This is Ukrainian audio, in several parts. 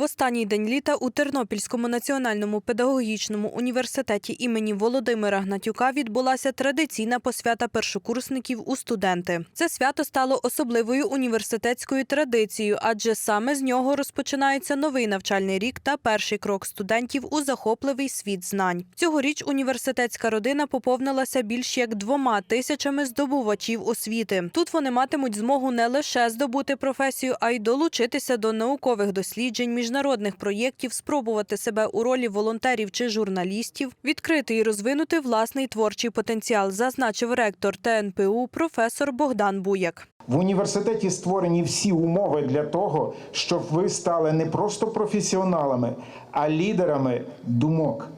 В останній день літа у Тернопільському національному педагогічному університеті імені Володимира Гнатюка відбулася традиційна посвята першокурсників у студенти. Це свято стало особливою університетською традицією, адже саме з нього розпочинається новий навчальний рік та перший крок студентів у захопливий світ знань. Цьогоріч університетська родина поповнилася більш як двома тисячами здобувачів освіти. Тут вони матимуть змогу не лише здобути професію, а й долучитися до наукових досліджень, міжнародних проєктів, спробувати себе у ролі волонтерів чи журналістів, відкрити і розвинути власний творчий потенціал, зазначив ректор ТНПУ професор Богдан Буяк. В університеті створені всі умови для того, щоб ви стали не просто професіоналами, а лідерами думок.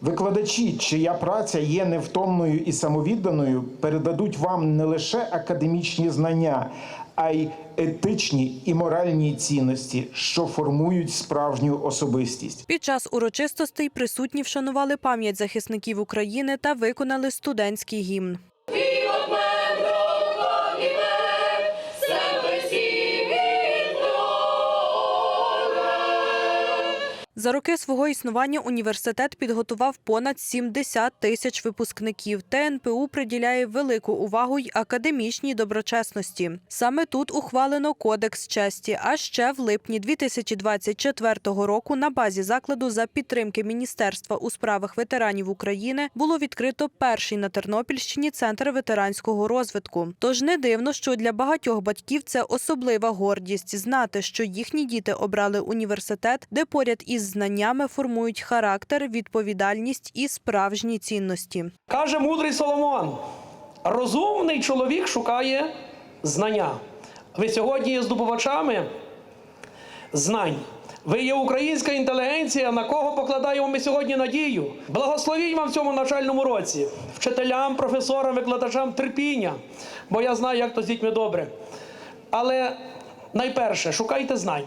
Викладачі, чия праця є невтомною і самовідданою, передадуть вам не лише академічні знання, а й етичні і моральні цінності, що формують справжню особистість. Під час урочистостей присутні вшанували пам'ять захисників України та виконали студентський гімн. За роки свого існування університет підготував понад 70 тисяч випускників. ТНПУ приділяє велику увагу й академічній доброчесності. Саме тут ухвалено кодекс честі. А ще в липні 2024 року на базі закладу за підтримки Міністерства у справах ветеранів України було відкрито перший на Тернопільщині центр ветеранського розвитку. Тож не дивно, що для багатьох батьків це особлива гордість знати, що їхні діти обрали університет, де поряд із знаннями формують характер, відповідальність і справжні цінності. Каже мудрий Соломон: розумний чоловік шукає знання. Ви сьогодні є здобувачами знань. Ви є українська інтелігенція, на кого покладаємо ми сьогодні надію. Благословіть вам в цьому навчальному році, вчителям, професорам, викладачам терпіння, бо я знаю, як то з дітьми добре. Але найперше, шукайте знань.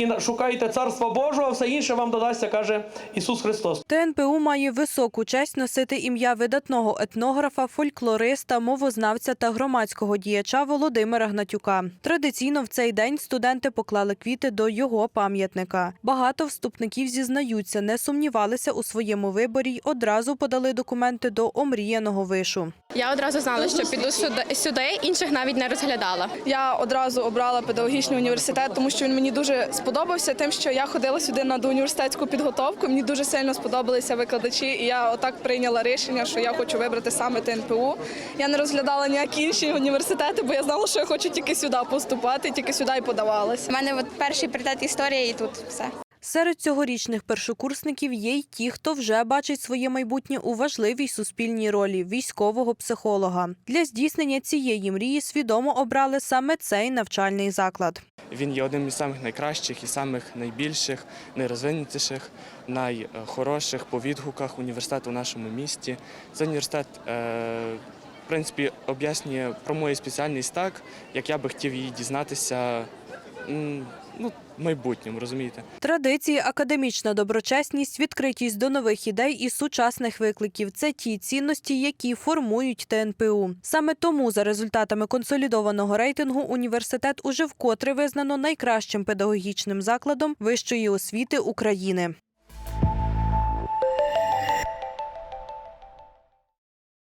І шукайте Царства Божого, а все інше вам додасться, каже Ісус Христос. ТНПУ має високу честь носити ім'я видатного етнографа, фольклориста, мовознавця та громадського діяча Володимира Гнатюка. Традиційно в цей день студенти поклали квіти до його пам'ятника. Багато вступників зізнаються, не сумнівалися у своєму виборі й одразу подали документи до омріяного вишу. Я одразу знала, що піду сюди, сюди, інших навіть не розглядала. Я одразу обрала педагогічний університет, тому що він мені дуже сподобався тим, що я ходила сюди на університетську підготовку. Мені дуже сильно сподобалися викладачі, і я отак прийняла рішення, що я хочу вибрати саме ТНПУ. Я не розглядала ніякі інші університети, бо я знала, що я хочу тільки сюди поступати, тільки сюди і подавалася. У мене от перший пріоритет історія і тут все. Серед цьогорічних першокурсників є й ті, хто вже бачить своє майбутнє у важливій суспільній ролі військового психолога. Для здійснення цієї мрії свідомо обрали саме цей навчальний заклад. Він є одним із самих найкращих і самих найбільших, найрозвинутіших, найхороших по відгуках університету в нашому місті. Цей університет, е, в принципі, об'яснює про мою спеціальність так, як я би хотів її дізнатися ну, майбутнім, розумієте? Традиції, академічна доброчесність, відкритість до нових ідей і сучасних викликів це ті цінності, які формують ТНПУ. Саме тому, за результатами консолідованого рейтингу, університет уже вкотре визнано найкращим педагогічним закладом вищої освіти України.